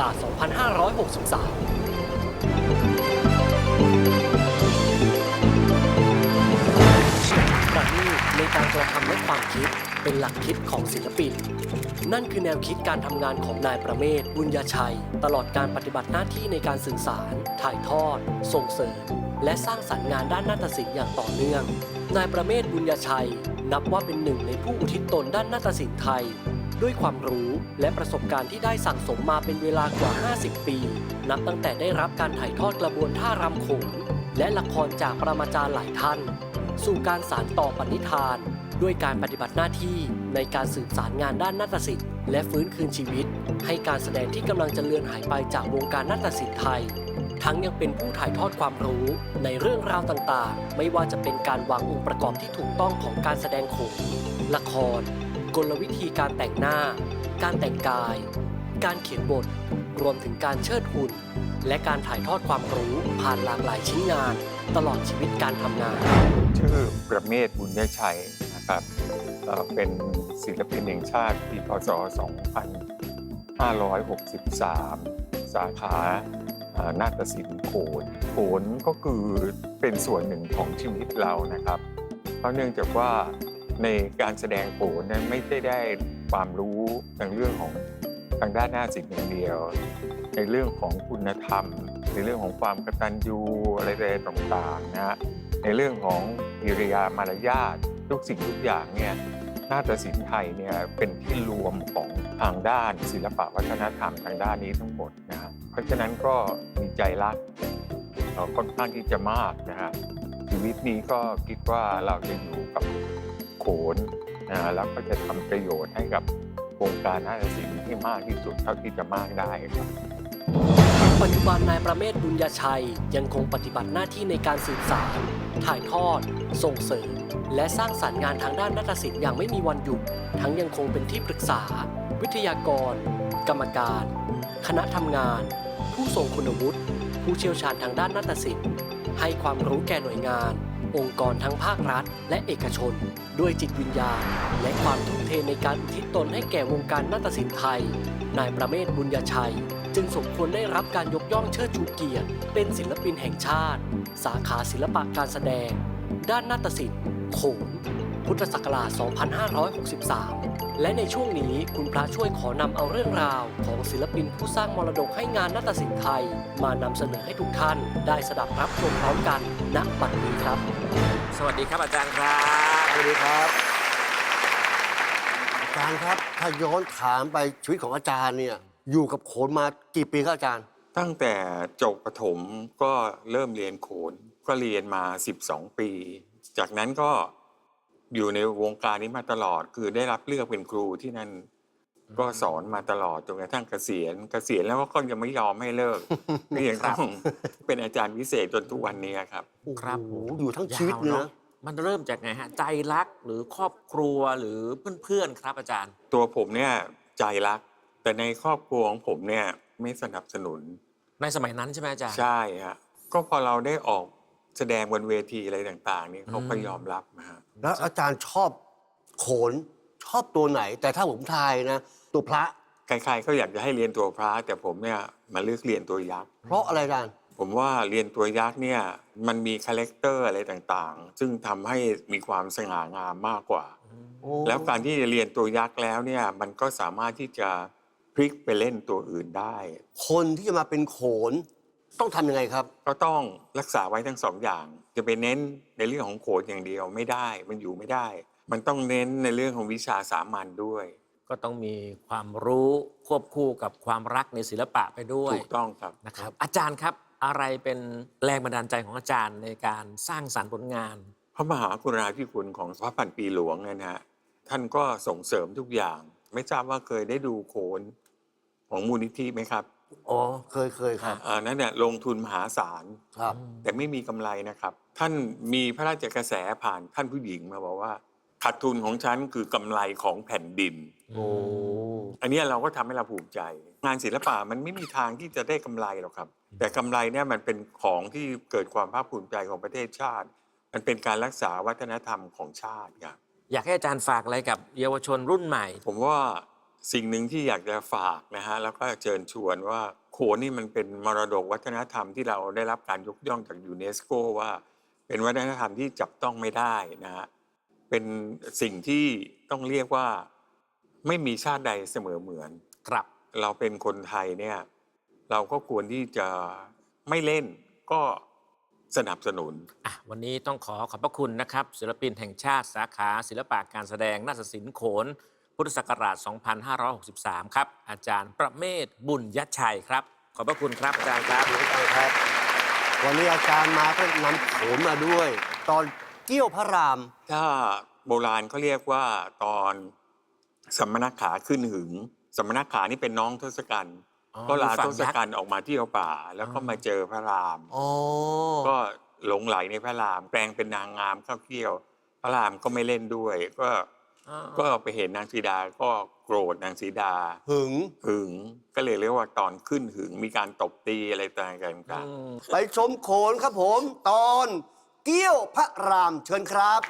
ราช 2563ประณีตในการกระทำและความคิดเป็นหลักคิดของศิลปิน นั่นคือแนวคิดการทำงานของนายประเมศบุญญาชัย ตลอดการปฏิบัติหน้าที่ในการสื่อสาร ถ่ายทอด ส่งเสริม และสร้างสรรค์งานด้านนาฏศิลป์อย่างต่อเนื่อง นายประเมศบุญญาชัย นับว่าเป็นหนึ่งในผู้อุทิศตนด้านนาฏศิลป์ไทย ด้วยความรู้และประสบการณ์ที่ได้สั่งสมมาเป็นเวลากว่า 50 ปี นับตั้งแต่ได้รับการถ่ายทอดกระบวนท่ารำโขงและละครจากปรมาจารย์หลายท่าน สู่การสารต่อปณิธาน ด้วยการปฏิบัติหน้าที่ในการสืบสารงานด้านนาฏศิลป์และฟื้นคืนชีวิต ให้การแสดงที่กำลังจะเลือนหายไปจากวงการนาฏศิลป์ไทย ทั้งยังเป็นผู้ถ่ายทอดความรู้ในเรื่องราวต่างๆ ไม่ว่าจะเป็นการวางองค์ประกอบที่ถูกต้องของการแสดงโขนละคร กลวิธีการแต่งหน้า การแต่งกาย การเขียนบท รวมถึงการเชิดหุ่น และการถ่ายทอดความรู้ผ่านหลากหลายชิ้นงาน ตลอดชีวิตการทำงาน ชื่อประเมศบุญญชัยนะครับเอ่อเป็นศิลปินแห่งชาติปีพศ 2563 สาขาเอ่อนาฏศิลป์โขนโขนก็คือเป็นส่วนหนึ่งของชีวิตเรานะครับ เพราะเนื่องจากว่า ในการแสดงโขนนั้นไม่ได้ได้ความรู้ในเรื่องของทางด้านหน้าศิลป์อย่างเดียว ในเรื่องของคุณธรรม ในเรื่องของความกตัญญูอะไรต่างๆนะฮะในเรื่องของกิริยามารยาททุกสิ่งทุกอย่างเนี่ยนาฏศิลป์ไทยเนี่ยเป็นที่รวมของทางด้านศิลปวัฒนธรรมทางด้านนี้ทั้งหมดนะฮะเพราะฉะนั้นก็มีใจรักค่อนข้างที่จะมากนะฮะชีวิตนี้ก็คิดว่าเราจะอยู่กับ นนะแล้วก็จะทำประโยชน์ให้กับวงการนาฏศิลป์ที่มากที่สุดเท่าที่จะมากได้ครับปัจจุบันนายประเมศบุญญาชัยยังคงปฏิบัติหน้าที่ในการสืบสารถ่ายทอด ส่งเสริม และสร้างสรรค์งานทางด้านนาฏศิลป์อย่างไม่มีวันหยุด ทั้งยังคงเป็นที่ปรึกษา วิทยากร กรรมการ คณะทำงาน ผู้ทรงคุณวุฒิผู้เชี่ยวชาญทางด้านนาฏศิลป์ให้ความรู้แก่หน่วยงาน องค์กรทั้งภาครัฐ และเอกชน ด้วยจิตวิญญาณ และความทุ่มเทในการอุทิศตนให้แก่วงการนาฏศิลป์ไทย นายประเมศบุญญาชัย จึงสมควรได้รับการยกย่องเชิดชูเกียรติ เป็นศิลปินแห่งชาติ สาขาศิลปะการแสดง ด้านนาฏศิลป์โขน พุทธศักราช 2563 และในช่วงนี้คุณพระช่วยขอนำเอาเรื่องราวของศิลปินผู้สร้างมรดกให้งานนาฏศิลป์ไทย มานำเสนอให้ทุกท่านได้สดับรับชมพร้อมกันณบัดนี้ครับ สวัสดีครับอาจารย์ครับ สวัสดีครับอาจารย์ครับถ้าย้อนถามไปชีวิตของอาจารย์เนี่ยอยู่กับโขนมากี่ปีครับอาจารย์ ตั้งแต่จบประถมก็เริ่มเรียนโขนก็เรียนมา 12 ปี จากนั้นก็ อยู่ในวงการนี้มาตลอด คือได้รับเลือกเป็นครูที่นั่นก็สอนมาตลอดจนกระทั่งเกษียณเกษียณแล้วก็ยังไม่ยอมให้เลิกก็ยังต้องเป็นอาจารย์พิเศษจนทุกวันนี้ครับ ครับโอ้โหอยู่ทั้งชีวิตเลยาวนะมันเริ่มจากไงฮะ ใจรักหรือครอบครัวหรือเพื่อนๆครับอาจารย์ ตัวผมเนี่ยใจรัก แต่ในครอบครัวของผมเนี่ยไม่สนับสนุน ในสมัยนั้นใช่ไหมอาจารย์ ใช่ฮะก็พอเราได้ออก แสดงบนเวทีอะไรต่างๆนี่เขาก็อืมยอมรับนะฮะแล้วอาจารย์ชอบโขนชอบตัวไหน แต่ถ้าผมทายนะ ตัวพระใครๆก็อยากจะให้เรียนตัวพระ แต่ผมเนี่ยมาเลือกเรียนตัวยักษ์เพราะอะไรอาจารย์ผมว่าเรียนตัวยักษ์เนี่ยมันมีคาแรคเตอร์อะไรต่างๆ ซึ่งทำให้มีความสง่างามมากกว่าโอ้แล้วการที่จะเรียนตัวยักษ์แล้วเนี่ยมันก็สามารถที่จะพลิกไปเล่นตัวอื่นได้ คนที่จะมาเป็นโขน ต้องทำยังไงครับ ก็ต้องรักษาไว้ทั้งสองอย่าง จะไปเน้นในเรื่องของโขนอย่างเดียวไม่ได้มันอยู่ไม่ได้ มันต้องเน้นในเรื่องของวิชาสามัญด้วย ก็ต้องมีความรู้ควบคู่กับความรักในศิลปะไปด้วยถูกต้องครับ นะครับ อาจารย์ครับอะไรเป็นแรงบันดาลใจของอาจารย์ในการสร้างสรรค์ผลงาน พระมหากรุณาธิคุณของพระพันปีหลวงเนี่ยนะฮะท่านก็ส่งเสริมทุกอย่าง ไม่ทราบว่าเคยได้ดูโขนของมูลนิธิไหมครับ อ๋อเคยเคยครับ อ่านั่นเนี่ยลงทุนมหาศาล ครับ แต่ไม่มีกำไรนะครับ ท่านมีพระราชกระแสผ่านท่านผู้หญิงมาบอกว่าขาดทุนของฉันคือกำไรของแผ่นดิน โอ้ อันเนี้ยเราก็ทำให้เราภูมิใจ งานศิลปะมันไม่มีทางที่จะได้กำไรหรอกครับ แต่กำไรเนี่ยมันเป็นของที่เกิดความภาคภูมิใจของประเทศชาติ มันเป็นการรักษาวัฒนธรรมของชาติครับ อยากให้อาจารย์ฝากอะไรกับเยาวชนรุ่นใหม่ ผมว่า สิ่งหนึ่งที่อยากจะฝากนะฮะแล้วก็เชิญชวนว่าโขนนี่มันเป็นมรดกวัฒนธรรมที่เราได้รับการยกย่องจากยูเนสโกว่า เป็นวัฒนธรรมที่จับต้องไม่ได้นะฮะเป็นสิ่งที่ต้องเรียกว่าไม่มีชาติใดเสมอเหมือนครับ เราเป็นคนไทยเนี่ยเราก็ควรที่จะไม่เล่นก็สนับสนุน อะวันนี้ต้องขอขอบพระคุณนะครับ ศิลปินแห่งชาติสาขาศิลปะการแสดงนาฏศิลป์โขน พุทธศักราช 2563 ครับ อาจารย์ประเมศบุญยชัยครับ ขอบพระคุณครับอาจารย์ครับครับ วันนี้อาจารย์มาก็นำโขนมาด้วย ตอนเกี้ยวพระราม ถ้าโบราณเขาเรียกว่าตอนสมณขาขึ้นหึง สมณขานี่เป็นน้องทศกัณฐ์อ๋อก็ลาฝั่ทงศยักษ์กัณฐ์ออกมาเที่ยวป่า แล้วก็อ๋อมาเจอพระราม อ๋อ ก็หลงไหลในพระรามแปลงเป็นนางงามเข้าเที่ยว พระรามก็ไม่เล่นด้วย ก็อ๋อ ก็ไปเห็นนางสีดาก็โกรธนางสีดา หึง หึงก็เลยเรียกว่าตอนขึ้นหึงมีการตบตีอะไรต่างๆอืกันมไปชมโขนครับผม ตอน เกี้ยวพระรามเชิญครับ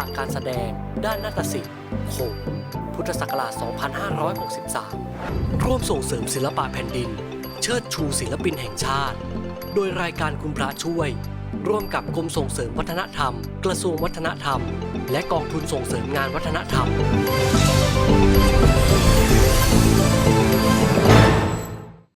ะการแสดง ด้านนาฏศิลป์โขนพุทธศักราช 2563 ร่วมส่งเสริมศิลปะแผ่นดิน เชิดชูศิลปินแห่งชาติ โดยรายการคุณพระช่วย ร่วมกับกรมส่งเสริมวัฒนธรรม กระทรวงวัฒนธรรม และกองทุนส่งเสริมงานวัฒนธรรม